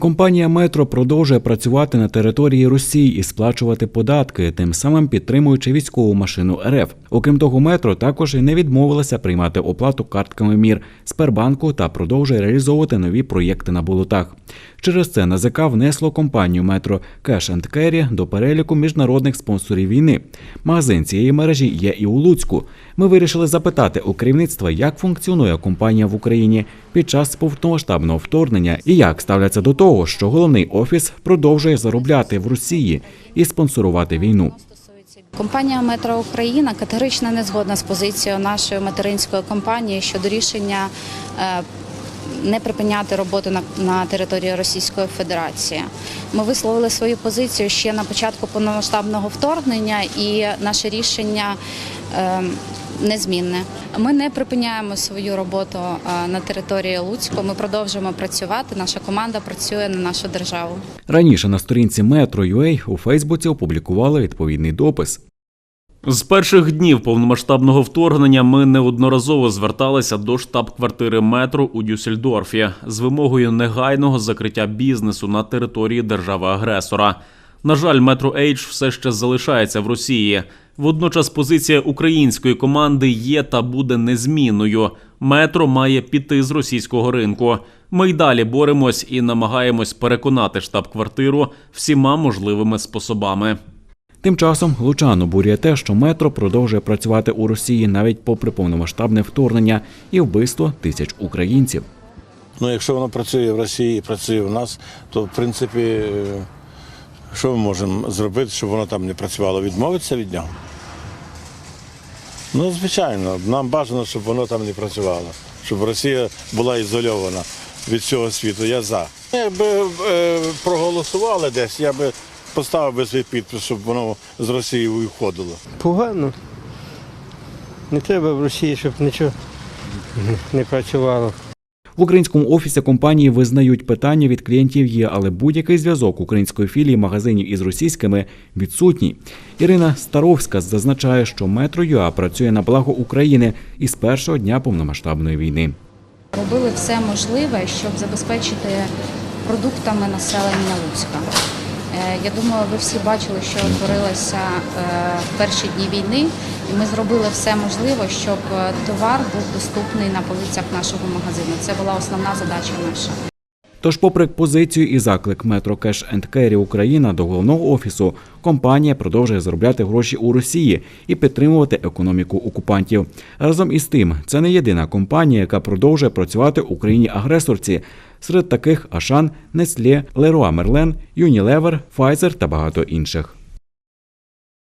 Компанія Метро продовжує працювати на території Росії і сплачувати податки, тим самим підтримуючи військову машину РФ. Окрім того, метро також і не відмовилася приймати оплату картками МІР Сбербанку та продовжує реалізовувати нові проєкти на болотах. Через це НАЗК внесло компанію Метро Cash and Carry до переліку міжнародних спонсорів війни. Магазин цієї мережі є і у Луцьку. Ми вирішили запитати у керівництва, як функціонує компанія в Україні під час повномасштабного вторгнення і як ставляться до того, що головний офіс продовжує заробляти в Росії і спонсорувати війну. Компанія Метро Україна категорично не згодна з позицією нашої материнської компанії щодо рішення е, не припиняти роботу на, на території Російської Федерації. Ми висловили свою позицію ще на початку повномасштабного вторгнення, і наше рішення е, незмінне. Ми не припиняємо свою роботу на території Луцьку. Ми продовжуємо працювати. Наша команда працює на нашу державу. Раніше на сторінці Metro.ua у Фейсбуці опублікували відповідний допис. З перших днів повномасштабного вторгнення ми неодноразово зверталися до штаб-квартири метро у Дюссельдорфі з вимогою негайного закриття бізнесу на території держави-агресора. На жаль, метро Ейдж все ще залишається в Росії. Водночас позиція української команди є та буде незмінною. Метро має піти з російського ринку. Ми й далі боремось і намагаємось переконати штаб-квартиру всіма можливими способами. Тим часом Лучан обурює те, що метро продовжує працювати у Росії навіть попри повномасштабне вторгнення і вбивство тисяч українців. Ну, якщо воно працює в Росії і працює в нас, то в принципі, е, що ми можемо зробити, щоб воно там не працювало? Відмовитися від нього? Ну, звичайно, нам бажано, щоб воно там не працювало, щоб Росія була ізольована від всього світу. Я за. Якби е, проголосували десь, я би поставив би свій підпис, щоб воно з Росії виходило. Погано. Не треба в Росії, щоб нічого не працювало. В українському офісі компанії визнають питання від клієнтів є, але будь-який зв'язок української філії магазинів із російськими відсутній. Ірина Старовська зазначає, що метро ЮА працює на благо України із першого дня повномасштабної війни. Робили все можливе, щоб забезпечити продуктами населення Луцька. Е, Я думаю, ви всі бачили, що творилося е, в перші дні війни, і ми зробили все можливе, щоб е, товар був доступний на полицях нашого магазину. Це була основна задача наша. Тож, попри позицію і заклик Metro Cash and Carry Україна до головного офісу, компанія продовжує заробляти гроші у Росії і підтримувати економіку окупантів. Разом із тим, це не єдина компанія, яка продовжує працювати в Україні агресорці. Серед таких Ашан, Nestlé, Leroy Merlin, Unilever, Pfizer та багато інших.